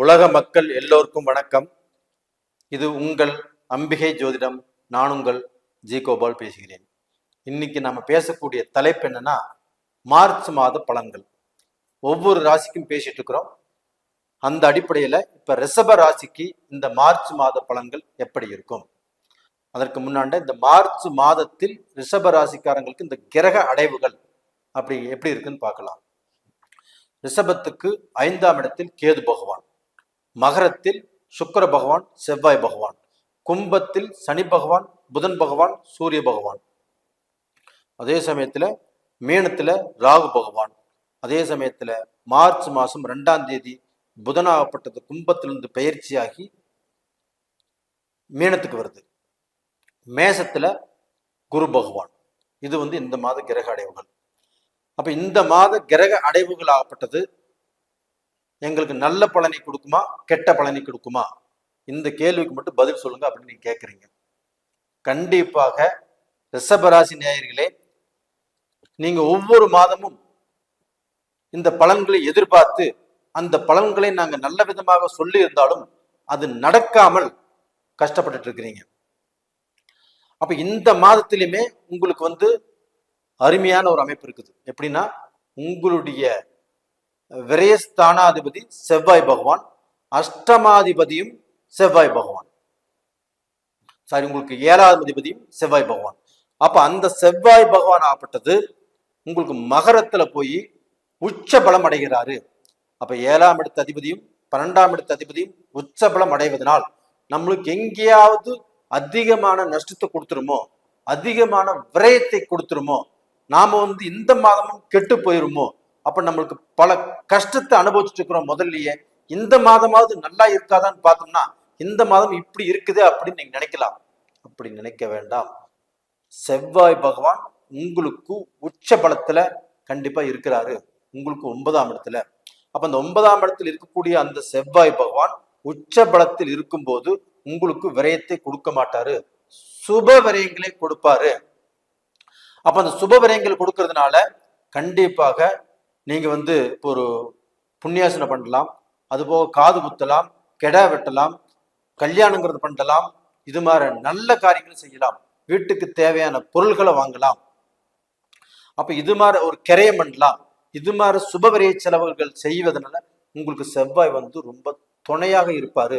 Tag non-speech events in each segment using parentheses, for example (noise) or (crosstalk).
உலக மக்கள் எல்லோருக்கும் வணக்கம். இது உங்கள் அம்பிகை ஜோதிடம் நான் உங்கள் ஜி கோபால் பேசுகிறேன். இன்னைக்கு நம்ம பேசக்கூடிய தலைப்பு என்னன்னா மார்ச் மாத பலன்கள். ஒவ்வொரு ராசிக்கும் பேசிட்டு இருக்கிறோம். அந்த அடிப்படையில் இப்ப ரிஷப ராசிக்கு இந்த மார்ச் மாத பலன்கள் எப்படி இருக்கும்? அதற்கு முன்னாண்ட இந்த மார்ச் மாதத்தில் ரிஷப ராசிக்காரங்களுக்கு இந்த கிரக அடைவுகள் அப்படி எப்படி இருக்குன்னு பார்க்கலாம். ரிஷபத்துக்கு ஐந்தாம் இடத்தில் கேது பகவான். மகரத்தில் சுக்கர பகவான் செவ்வாய் பகவான். கும்பத்தில் சனி பகவான் புதன் பகவான் சூரிய பகவான். அதே சமயத்தில் மீனத்தில் ராகு பகவான். அதே சமயத்தில் மார்ச் மாதம் ரெண்டாம் தேதி புதனாகப்பட்டது கும்பத்திலிருந்து பயிற்சியாகி மீனத்துக்கு வருது. மேசத்தில் குரு பகவான். இது வந்து இந்த மாத கிரக அடைவுகள். அப்போ இந்த மாத கிரக அடைவுகள் ஆகப்பட்டது எங்களுக்கு நல்ல பலனை கொடுக்குமா? கெட்ட பலனை கொடுக்குமா? இந்த கேள்விக்கு மட்டும் பதில் சொல்லுங்க அப்படின்னு நீங்க கேட்குறீங்க கண்டிப்பாக ரிஷபராசி நேயர்களே நீங்க ஒவ்வொரு மாதமும் இந்த பலன்களை எதிர்பார்த்து அந்த பலன்களை நாங்க நல்ல விதமாக சொல்லி இருந்தாலும் அது நடக்காமல் கஷ்டப்பட்டுட்டு இருக்கிறீங்க. அப்ப இந்த மாதத்திலுமே உங்களுக்கு வந்து அருமையான ஒரு அமைப்பு இருக்குது. எப்படின்னா உங்களுடைய விரயஸ்தானாதிபதி செவ்வாய் பகவான் அஷ்டமாதிபதியும் செவ்வாய் பகவான். சாரி உங்களுக்கு ஏழாவது அதிபதியும் செவ்வாய் பகவான். அப்ப அந்த செவ்வாய் பகவான் ஆப்பட்டது உங்களுக்கு மகரத்துல போய் உச்ச பலம் அடைகிறாரு. அப்ப ஏழாம் இடத்த அதிபதியும் பன்னெண்டாம் இடத்த அதிபதியும் உச்ச பலம் அடைவதனால் நம்மளுக்கு எங்கேயாவது அதிகமான நஷ்டத்தை கொடுத்துருமோ அதிகமான விரயத்தை கொடுத்துருமோ நாம வந்து இந்த மாதமும் கெட்டு போயிருமோ அப்ப நம்மளுக்கு பல கஷ்டத்தை அனுபவிச்சுட்டு இருக்கிறோம் முதல்லயே. இந்த மாதமாவது நல்லா இருக்காதான்னு பார்த்தோம்னா இந்த மாதம் இப்படி இருக்குது அப்படின்னு நீங்க நினைக்கலாம். அப்படி நினைக்க வேண்டாம். செவ்வாய் பகவான் உங்களுக்கு உச்ச பலத்துல கண்டிப்பா இருக்கிறாரு. உங்களுக்கு ஒன்பதாம் இடத்துல. அப்ப அந்த ஒன்பதாம் இடத்தில் இருக்கக்கூடிய அந்த செவ்வாய் பகவான் உச்ச பலத்தில் இருக்கும்போது உங்களுக்கு விரயத்தை கொடுக்க மாட்டாரு. சுப விரயங்களை கொடுப்பாரு. அப்ப அந்த சுப விரயங்கள் கொடுக்கறதுனால கண்டிப்பாக நீங்கள் வந்து இப்போ ஒரு புண்ணியாசனை பண்ணலாம் அதுபோக காது குத்தலாம் கெடா வெட்டலாம் கல்யாணங்கிறது பண்ணலாம் இது மாதிரி நல்ல காரியங்கள் செய்யலாம். வீட்டுக்கு தேவையான பொருள்களை வாங்கலாம். அப்போ இது மாதிரி ஒரு கிரையம் பண்ணலாம். இது மாதிரி சுபவிரய செலவுகள் செய்வதனால உங்களுக்கு செவ்வாய் வந்து ரொம்ப துணையாக இருப்பார்.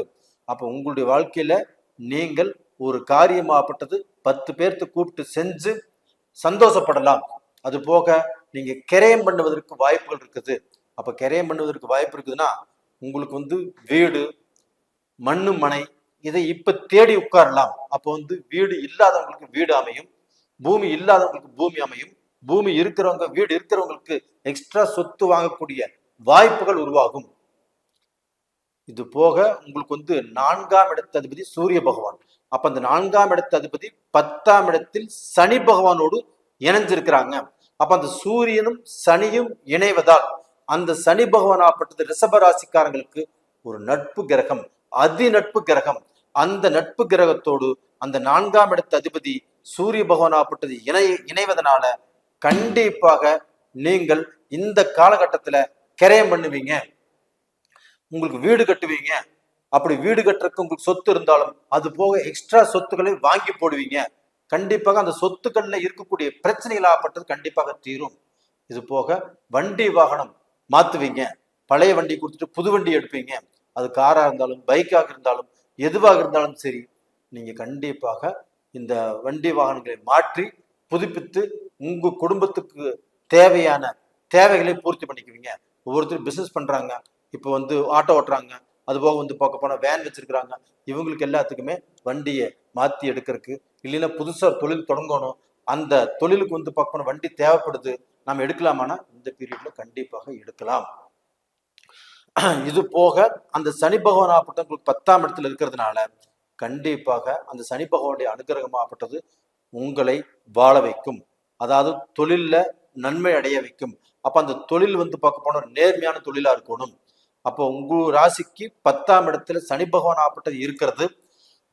அப்போ உங்களுடைய வாழ்க்கையில நீங்கள் ஒரு காரியமாகப்பட்டது பத்து பேர்த்து கூப்பிட்டு செஞ்சு சந்தோஷப்படலாம். அது போக நீங்க கிரயம் பண்ணுவதற்கு வாய்ப்புகள் இருக்குது. அப்ப கிரயம் பண்ணுவதற்கு வாய்ப்பு இருக்குதுன்னா உங்களுக்கு வந்து வீடு மண்ணு மனை இதை இப்ப தேடி உட்காரலாம். அப்போ வந்து வீடு இல்லாதவங்களுக்கு வீடு அமையும். பூமி இல்லாதவங்களுக்கு பூமி அமையும். பூமி இருக்கிறவங்க வீடு இருக்கிறவங்களுக்கு எக்ஸ்ட்ரா சொத்து வாங்கக்கூடிய வாய்ப்புகள் உருவாகும். இது போக உங்களுக்கு வந்து நான்காம் இடத்து அதிபதி சூரிய பகவான். அப்ப அந்த நான்காம் இடத்து அதிபதி பத்தாம் இடத்தில் சனி பகவானோடு இணைஞ்சிருக்கிறாங்க. அப்ப அந்த சூரியனும் சனியும் இணைவதால் அந்த சனி பகவானாப்பட்டது ரிஷபராசிக்காரங்களுக்கு ஒரு நட்பு கிரகம் அதி நட்பு கிரகம். அந்த நட்பு கிரகத்தோடு அந்த நான்காம் இடத்த அதிபதி சூரிய பகவானாப்பட்டது இணை இணைவதனால கண்டிப்பாக நீங்கள் இந்த காலகட்டத்துல கிரயம் பண்ணுவீங்க. உங்களுக்கு வீடு கட்டுவீங்க. அப்படி வீடு கட்டுறதுக்கு உங்களுக்கு சொத்து இருந்தாலும் அது போக எக்ஸ்ட்ரா சொத்துக்களை வாங்கி போடுவீங்க. கண்டிப்பாக அந்த சொத்துக்களில் இருக்கக்கூடிய பிரச்சனைகளாகப்பட்டது கண்டிப்பாக தீரும். இது போக வண்டி வாகனம் மாற்றுவீங்க பழைய வண்டி கொடுத்துட்டு புது வண்டி எடுப்பீங்க. அது காராக இருந்தாலும் பைக்காக இருந்தாலும் எதுவாக இருந்தாலும் சரி நீங்கள் கண்டிப்பாக இந்த வண்டி வாகனங்களை மாற்றி புதுப்பித்து உங்கள் குடும்பத்துக்கு தேவையான தேவைகளை பூர்த்தி பண்ணிக்குவீங்க. ஒவ்வொருத்தரும் பிஸ்னஸ் பண்ணுறாங்க இப்போ வந்து ஆட்டோ ஓட்டுறாங்க. அது போக வந்து பார்க்க போனால் வேன் வச்சுருக்குறாங்க. இவங்களுக்கு எல்லாத்துக்குமே வண்டியை மாற்றி எடுக்கிறதுக்கு இல்லைன்னா புதுசாக தொழில் தொடங்கணும். அந்த தொழிலுக்கு வந்து பார்க்க வண்டி தேவைப்படுது நாம் எடுக்கலாமானா இந்த பீரியட்ல கண்டிப்பாக எடுக்கலாம். இது போக அந்த சனி பகவான் ஆகப்பட்டவங்களுக்கு பத்தாம் இடத்துல இருக்கிறதுனால கண்டிப்பாக அந்த சனி பகவானுடைய அனுகிரகமாகப்பட்டது உங்களை வாழ வைக்கும். அதாவது தொழில்ல நன்மை அடைய வைக்கும். அப்போ அந்த தொழில் வந்து பார்க்க போனால் நேர்மையான தொழிலா இருக்கணும். அப்போ உங்கள் ராசிக்கு பத்தாம் இடத்துல சனி பகவான் ஆப்பட்டது இருக்கிறது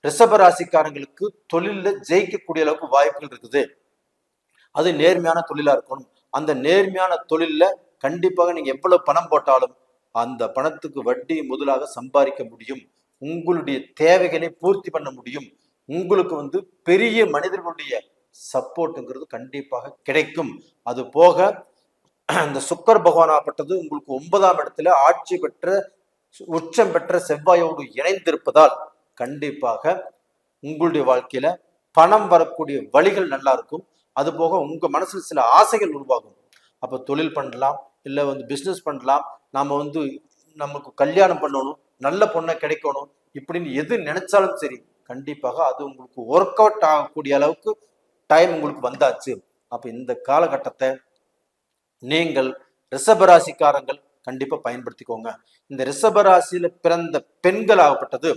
ரிஷப ராசிக்காரங்களுக்கு தொழிலில் ஜெயிக்கக்கூடிய அளவுக்கு வாய்ப்புகள் இருக்குது. அது நேர்மையான தொழிலா இருக்கணும். அந்த நேர்மையான தொழில்ல கண்டிப்பாக நீங்க எவ்வளவு பணம் போட்டாலும் அந்த பணத்துக்கு வட்டி முதலாக சம்பாதிக்க முடியும். உங்களுடைய தேவைகளை பூர்த்தி பண்ண முடியும். உங்களுக்கு வந்து பெரிய மனிதர்களுடைய சப்போர்ட்டுங்கிறது கண்டிப்பாக கிடைக்கும். அது போக அந்த சுக்கர் பகவானாகப்பட்டது உங்களுக்கு ஒன்பதாம் இடத்துல ஆட்சி பெற்ற உச்சம் பெற்ற செவ்வாயோடு இணைந்திருப்பதால் கண்டிப்பாக உங்களுடைய வாழ்க்கையில பணம் வரக்கூடிய வழிகள் நல்லா இருக்கும். அது போக உங்க மனசுல சில ஆசைகள் உருவாகும். அப்ப தொழில் பண்ணலாம் இல்ல வந்து பிசினஸ் பண்ணலாம். நாம வந்து நமக்கு கல்யாணம் பண்ணணும் நல்ல பொண்ணை கிடைக்கணும் இப்படின்னு எது நினைச்சாலும் சரி கண்டிப்பாக அது உங்களுக்கு ஒர்க் அவுட் ஆகக்கூடிய அளவுக்கு டைம் உங்களுக்கு வந்தாச்சு. அப்ப இந்த காலகட்டத்தை நீங்கள் ரிஷபராசிக்காரங்கள் கண்டிப்பா பயன்படுத்திக்கோங்க. இந்த ரிஷபராசியில பிறந்த பெண்கள் ஆகப்பட்டது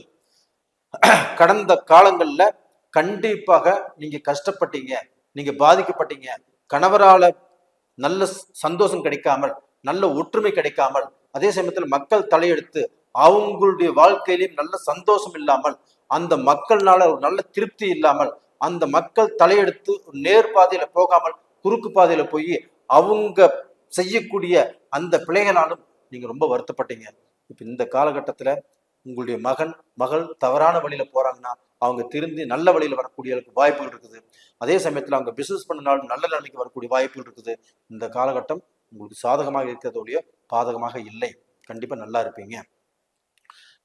கடந்த காலங்கள்ல கண்டிப்பாக நீங்க கஷ்டப்பட்டீங்க நீங்க பாதிக்கப்பட்டீங்க. கணவரால நல்ல சந்தோஷம் கிடைக்காமல் நல்ல ஒற்றுமை கிடைக்காமல் அதே சமயத்தில் மக்கள் தலையெடுத்து அவங்களுடைய வாழ்க்கையிலும் நல்ல சந்தோஷம் இல்லாமல் அந்த மக்கள்னால ஒரு நல்ல திருப்தி இல்லாமல் அந்த மக்கள் தலையெடுத்து நேர் பாதையில போகாமல் குறுக்கு பாதையில போய் அவங்க செய்யக்கூடிய அந்த பிள்ளைகளாலும் நீங்க ரொம்ப வருத்தப்பட்டீங்க. இப்ப இந்த காலகட்டத்துல உங்களுடைய மகன் மகள் தவறான வழியில போறாங்கன்னா அவங்க திருந்தி நல்ல வழியில வரக்கூடிய வாய்ப்புகள் இருக்குது. அதே சமயத்துல அவங்க பிசினஸ் பண்ணினாலும் நல்ல நிலைமைக்கு வரக்கூடிய வாய்ப்புகள் இருக்குது. இந்த காலகட்டம் உங்களுக்கு சாதகமாக இருக்கிறதோடைய பாதகமாக இல்லை. கண்டிப்பா நல்லா இருப்பீங்க.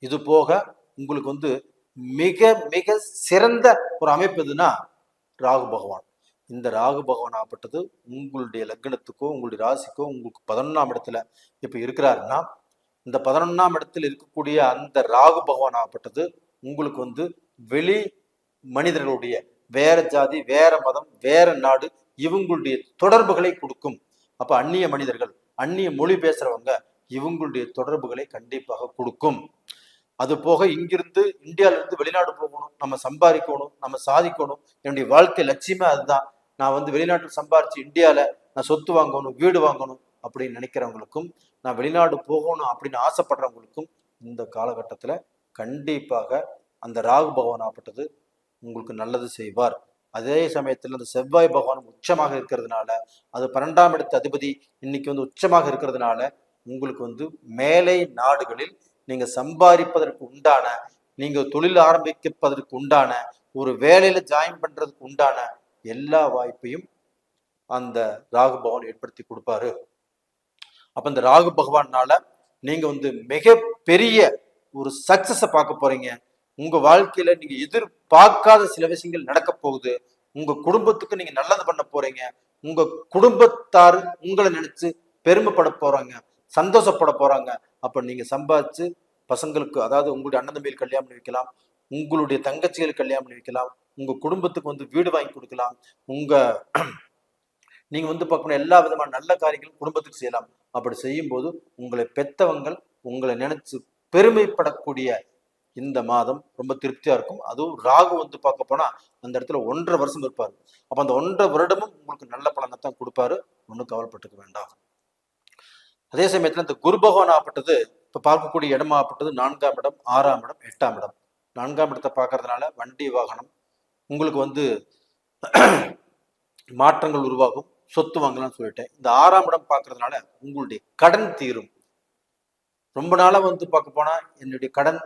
இது போக உங்களுக்கு வந்து மிக மிக சிறந்த ஒரு அமைப்பு எதுனா ராகு பகவான். இந்த ராகு பகவான் ஆப்பட்டது உங்களுடைய லக்னத்துக்கோ உங்களுடைய ராசிக்கோ உங்களுக்கு பதினொன்றாம் இடத்துல இப்ப இருக்கிறாருன்னா இந்த பதினொன்றாம் இடத்தில் இருக்கக்கூடிய அந்த ராகு பகவான் ஆகப்பட்டது. உங்களுக்கு வந்து வெளி மனிதர்களுடைய வேற ஜாதி வேற மதம் வேற நாடு இவங்களுடைய தொடர்புகளை கொடுக்கும். அப்ப அந்நிய மனிதர்கள் அந்நிய மொழி பேசுறவங்க இவங்களுடைய தொடர்புகளை கண்டிப்பாக கொடுக்கும். அது போக இங்கிருந்து இந்தியால இருந்து வெளிநாடு போகணும் நம்ம சம்பாதிக்கணும் நம்ம சாதிக்கணும். என்னுடைய வாழ்க்கை லட்சியமே அதுதான். நான் வந்து வெளிநாட்டில் சம்பாரிச்சு இந்தியால நான் சொத்து வாங்கணும் வீடு வாங்கணும் அப்படின்னு நினைக்கிறவங்களுக்கும் நான் வெளிநாடு போகணும் அப்படின்னு ஆசைப்படுறவங்களுக்கும் இந்த காலகட்டத்துல கண்டிப்பாக அந்த ராகு பகவான் ஆப்பட்டது உங்களுக்கு நல்லது செய்வார். அதே சமயத்தில் அந்த செவ்வாய் பகவான் உச்சமாக இருக்கிறதுனால அது பன்னெண்டாம் இடத்து அதிபதி இன்னைக்கு வந்து உச்சமாக இருக்கிறதுனால உங்களுக்கு வந்து மேலை நாடுகளில் நீங்க சம்பாதிப்பதற்கு உண்டான நீங்க தொழில் ஆரம்பிப்பதற்கு உண்டான ஒரு வேலையில் ஜாயின் பண்றதுக்கு உண்டான எல்லா வாய்ப்பையும் அந்த ராகு பகவான் ஏற்படுத்தி கொடுப்பாரு. அப்ப இந்த ராகு பகவான்னால நீங்க வந்து மிக பெரிய ஒரு சக்சஸை பார்க்க போறீங்க. உங்க வாழ்க்கையில நீங்க எதிர்பார்க்காத சில விஷயங்கள் நடக்க போகுது. உங்க குடும்பத்துக்கு நீங்க நல்லது பண்ண போறீங்க. உங்க குடும்பத்தார் உங்களை நினைச்சு பெருமைப்பட போறாங்க. சந்தோஷப்பட போறாங்க. அப்ப நீங்க சம்பாதிச்சு பசங்களுக்கு அதாவது உங்களுடைய அண்ணன் தம்பியில் கல்யாணம் பண்ணி வைக்கலாம். உங்களுடைய தங்கச்சிகள் கல்யாணம் பண்ணி வைக்கலாம். உங்க குடும்பத்துக்கு வந்து வீடு வாங்கி கொடுக்கலாம். உங்க நீங்க வந்து பார்க்கணும் எல்லா விதமான நல்ல காரியங்களும் குடும்பத்துக்கு செய்யலாம். அப்படி செய்யும்போது உங்களை பெத்தவங்கள் உங்களை நினைச்சு பெருமைப்படக்கூடிய இந்த மாதம் ரொம்ப திருப்தியா இருக்கும். அதுவும் ராகு வந்து பார்க்க போனால் அந்த இடத்துல ஒன்றரை வருஷம் இருப்பார். அப்ப அந்த ஒன்றரை வருடமும் உங்களுக்கு நல்ல பலனை தான் கொடுப்பாரு. ஒன்றும் கவலைப்பட்டுக்க வேண்டாம். அதே சமயத்தில் இந்த குரு பகவான் ஆப்பட்டது இப்போ பார்க்கக்கூடிய இடமாகப்பட்டது நான்காம் இடம் ஆறாம் இடம் எட்டாம் இடம். நான்காம் இடத்தை பார்க்கறதுனால வண்டி வாகனம் உங்களுக்கு வந்து மாற்றங்கள் உருவாகும். சொத்து வாங்கலாம்னு சொல்லிட்டேன் இந்த ஆறாம் இடம் பார்க்கறதுனால உங்களுடைய கடன் தீரும். ரொம்ப நாளா வந்து பார்க்க போனா என்னுடைய கடன்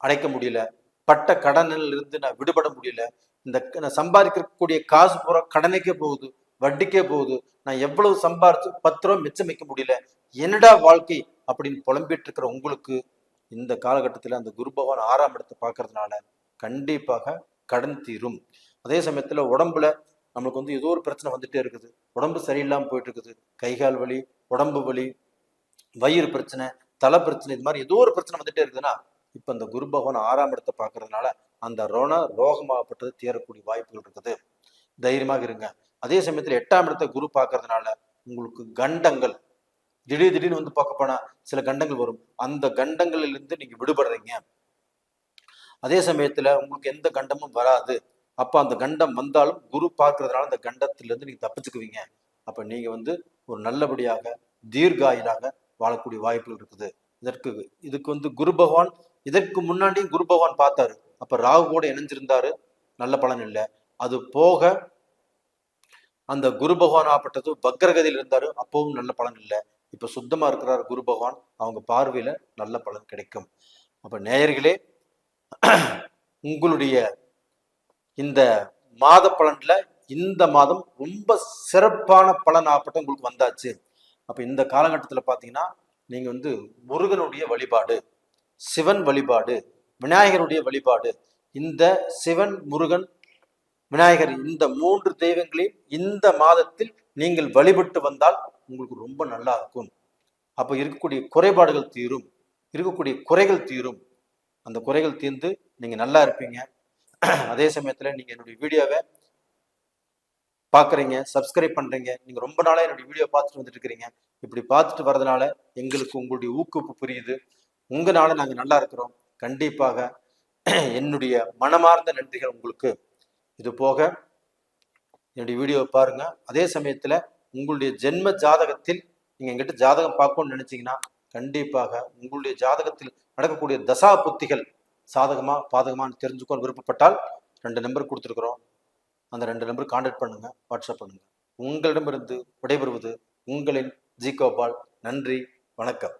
அடைக்க முடியல. பட்ட கடனில் இருந்து நான் விடுபட முடியல. இந்த நான் சம்பாதிக்கக்கூடிய காசு பூரா கடனுக்கே போகுது வட்டிக்கே போகுது. நான் எவ்வளவு சம்பாரிச்சு பத்து ரூபா மிச்சம் வைக்க முடியல. என்னடா வாழ்க்கை அப்படின்னு புலம்பிட்டு இருக்கிற உங்களுக்கு இந்த காலகட்டத்தில் அந்த குரு பகவான் ஆறாம் இடத்தை பார்க்கறதுனால கண்டிப்பாக கடன் தீரும். அதே சமயத்துல உடம்புல நம்மளுக்கு வந்து ஏதோ ஒரு பிரச்சனை வந்துட்டே இருக்குது. உடம்பு சரியில்லாமல் போயிட்டு இருக்குது கை கால் வலி உடம்பு வலி வயிறு பிரச்சனை தலை பிரச்சனை இது மாதிரி ஏதோ ஒரு பிரச்சனை வந்துட்டே இருக்குதுன்னா இப்போ இந்த குரு பகவான் ஆறாம் இடத்தை பார்க்கறதுனால அந்த ரோண ரோகமாகப்பட்டது தேரக்கூடிய வாய்ப்புகள் இருக்குது. தைரியமாக இருங்க. அதே சமயத்துல எட்டாம் இடத்தை குரு பார்க்கறதுனால உங்களுக்கு கண்டங்கள் திடீர் திடீர்னு வந்து பார்க்க போனா சில கண்டங்கள் வரும். அந்த கண்டங்களிலிருந்து நீங்க விடுபடுறீங்க. அதே சமயத்துல உங்களுக்கு எந்த கண்டமும் வராது. அப்போ அந்த கண்டம் வந்தாலும் குரு பார்க்கறதுனால அந்த கண்டத்திலேருந்து நீங்க தப்பிச்சுக்குவீங்க. அப்ப நீங்க வந்து ஒரு நல்லபடியாக தீர்காயிலாக வாழக்கூடிய வாய்ப்புகள் இருக்குது. இதற்கு இதுக்கு வந்து குரு பகவான் இதற்கு முன்னாடியும் குரு பகவான் பார்த்தாரு. அப்ப ராகு கூட இணைஞ்சிருந்தாரு. நல்ல பலன் இல்லை. அது போக அந்த குரு பகவான் ஆப்பட்டது பக்ரகதியில் இருந்தாரு. அப்பவும் நல்ல பலன் இல்லை. இப்போ சுத்தமா இருக்கிறார் குரு பகவான். அவங்க பார்வையில நல்ல பலன் கிடைக்கும். அப்ப நேயர்களே உங்களுடைய இந்த மாத பலன்ல இந்த மாதம் ரொம்ப சிறப்பான பலன் ஆப்பட்டம் உங்களுக்கு வந்தாச்சு. அப்ப இந்த காலகட்டத்தில் பார்த்தீங்கன்னா நீங்க வந்து முருகனுடைய வழிபாடு சிவன் வழிபாடு விநாயகருடைய வழிபாடு இந்த சிவன் முருகன் விநாயகர் இந்த மூன்று தெய்வங்களையும் இந்த மாதத்தில் நீங்கள் வழிபட்டு வந்தால் உங்களுக்கு ரொம்ப நல்லா இருக்கும். அப்போ இருக்கக்கூடிய குறைபாடுகள் தீரும் இருக்கக்கூடிய குறைகள் தீரும். அந்த குறைகள் தீர்ந்து நீங்கள் நல்லா இருப்பீங்க. (clears throat) அதே சமயத்துல நீங்கள் என்னுடைய வீடியோவை பார்க்குறீங்க சப்ஸ்கிரைப் பண்றீங்க நீங்க ரொம்ப நாளாக என்னுடைய வீடியோ பார்த்துட்டு வந்துட்டு இருக்கிறீங்க. இப்படி பார்த்துட்டு வரதுனால எங்களுக்கு உங்களுடைய ஊக்குவிப்பு புரியுது. உங்களால நாங்கள் நல்லா இருக்கிறோம். கண்டிப்பாக (clears throat) என்னுடைய மனமார்ந்த நன்றிகள் உங்களுக்கு. இது போக என்னுடைய வீடியோவை பாருங்க. அதே சமயத்தில் உங்களுடைய ஜென்ம ஜாதகத்தில் நீங்கள் எங்கிட்ட ஜாதகம் பார்க்கணும்னு நினச்சிங்கன்னா கண்டிப்பாக உங்களுடைய ஜாதகத்தில் நடக்கக்கூடிய தசா புத்திகள் சாதகமா பாதகமான்னு தெரிஞ்சுக்கணும் விருப்பப்பட்டால் ரெண்டு நம்பர் கொடுத்துருக்குறோம். அந்த ரெண்டு நம்பர் காண்டாக்ட் பண்ணுங்க வாட்ஸ்அப் பண்ணுங்கள் உங்களிடமிருந்து விடைபெறுவது உங்களின் ஜி கோபால் நன்றி வணக்கம்.